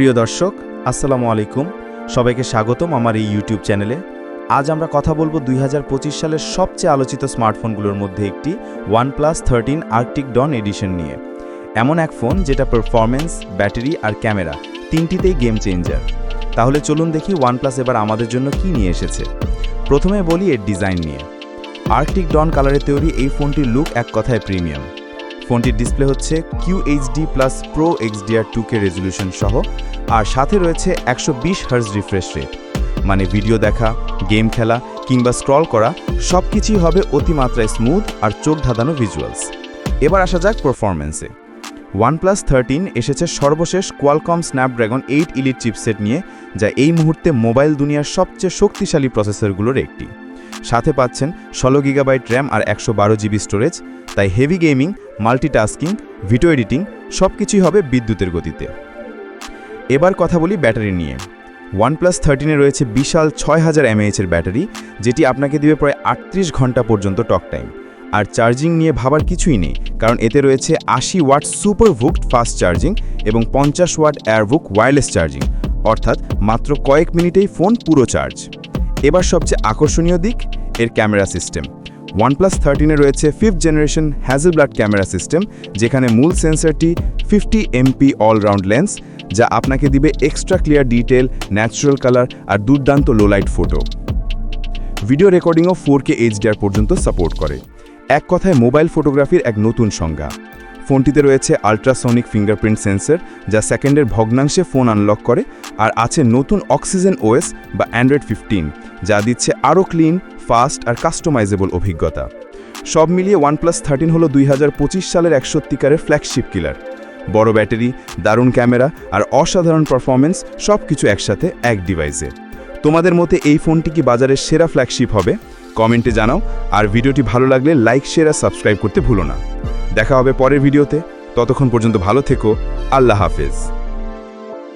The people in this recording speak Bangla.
প্রিয় দর্শক, আসসালামু আলাইকুম। সবাইকে স্বাগতম আমার এই ইউটিউব চ্যানেলে। আজ আমরা কথা বলব দুই হাজার পঁচিশ সালের সবচেয়ে আলোচিত স্মার্টফোনগুলোর মধ্যে একটি OnePlus thirteen arctic dawn edition নিয়ে। এমন এক ফোন যেটা পারফরমেন্স ব্যাটারি আর ক্যামেরা তিনটিতেই গেম চেঞ্জার। তাহলে চলুন দেখি ওয়ানপ্লাস এবার আমাদের জন্য কি নিয়ে এসেছে। প্রথমে বলি এর ডিজাইন নিয়ে। আর্কটিক ডন কালারে তৈরি এই ফোনটির লুক এক কথায় প্রিমিয়াম। ফোনটির ডিসপ্লে হচ্ছে QHD plus pro XDR two K resolution সহ, আর সাথে রয়েছে একশো বিশ হার্জ রিফ্রেশ রেট মানে ভিডিও দেখা গেম খেলা, কিংবা স্ক্রল করা সব কিছুই হবে অতিমাত্রায় স্মুথ আর চোখ ধাঁধানো ভিজুয়ালস এবার আসা যাক পারফরমেন্সে ওয়ানপ্লাস থার্টিন এসেছে সর্বশেষ Qualcomm Snapdragon eight elite chipset নিয়ে, যা এই মুহূর্তে মোবাইল দুনিয়ার সবচেয়ে শক্তিশালী প্রসেসরগুলোর একটি। সাথে পাচ্ছেন ষোলো গিগাবাইট র্যাম আর একশো বারো জিবি স্টোরেজ তাই heavy gaming multitasking video editing সব কিছুই হবে বিদ্যুতের গতিতে। এবার কথা বলি ব্যাটারি নিয়ে। ওয়ানপ্লাস থার্টিনে রয়েছে বিশাল ছয় হাজার এমএএচের ব্যাটারি, যেটি আপনাকে দিবে প্রায় আটত্রিশ ঘণ্টা পর্যন্ত টক টাইম আর চার্জিং নিয়ে ভাবার কিছুই নেই, কারণ এতে রয়েছে আশি ওয়াট সুপার ভুকড ফাস্ট চার্জিং এবং পঞ্চাশ ওয়াট এয়ারভুক ওয়্যারলেস চার্জিং অর্থাৎ মাত্র কয়েক মিনিটেই ফোন পুরো চার্জ এবার সবচেয়ে আকর্ষণীয় দিক, এর ক্যামেরা সিস্টেম ওয়ানপ্লাস থার্টিনে রয়েছে fifth generation Hasselblad camera system যেখানে মূল সেন্সরটি fifty MP all round lens যা আপনাকে দিবে extra clear detail natural colour আর দুর্দান্ত লো লাইট ফটো ভিডিও রেকর্ডিংও ফোর কে এইচডিআর পর্যন্ত সাপোর্ট করে। এক কথায় মোবাইল ফটোগ্রাফির এক নতুন সংজ্ঞা। ফোনটিতে রয়েছে আলট্রাসনিক ফিঙ্গারপ্রিন্ট সেন্সর যা সেকেন্ডের ভগ্নাংশে ফোন আনলক করে, আর আছে নতুন অক্সিজেন ওএস বা অ্যান্ড্রয়েড ফিফটিন যা দিচ্ছে আরও ক্লিন ফাস্ট আর কাস্টমাইজেবল অভিজ্ঞতা। সব মিলিয়ে ওয়ানপ্লাস থার্টিন হলো দুই সালের এক সত্যিকারের ফ্ল্যাগশিপ কিলার। বড় ব্যাটারি, দারুণ ক্যামেরা আর অসাধারণ পারফরমেন্স সব কিছু একসাথে এক ডিভাইসে। তোমাদের মতে এই ফোনটি কি বাজারের সেরা ফ্ল্যাগশিপ হবে? কমেন্টে জানাও আর ভিডিওটি ভালো লাগলে লাইক, শেয়ার আর সাবস্ক্রাইব করতে ভুলো না। দেখা হবে পরের ভিডিওতে। ততক্ষণ পর্যন্ত ভালো থেকো। আল্লাহ হাফেজ।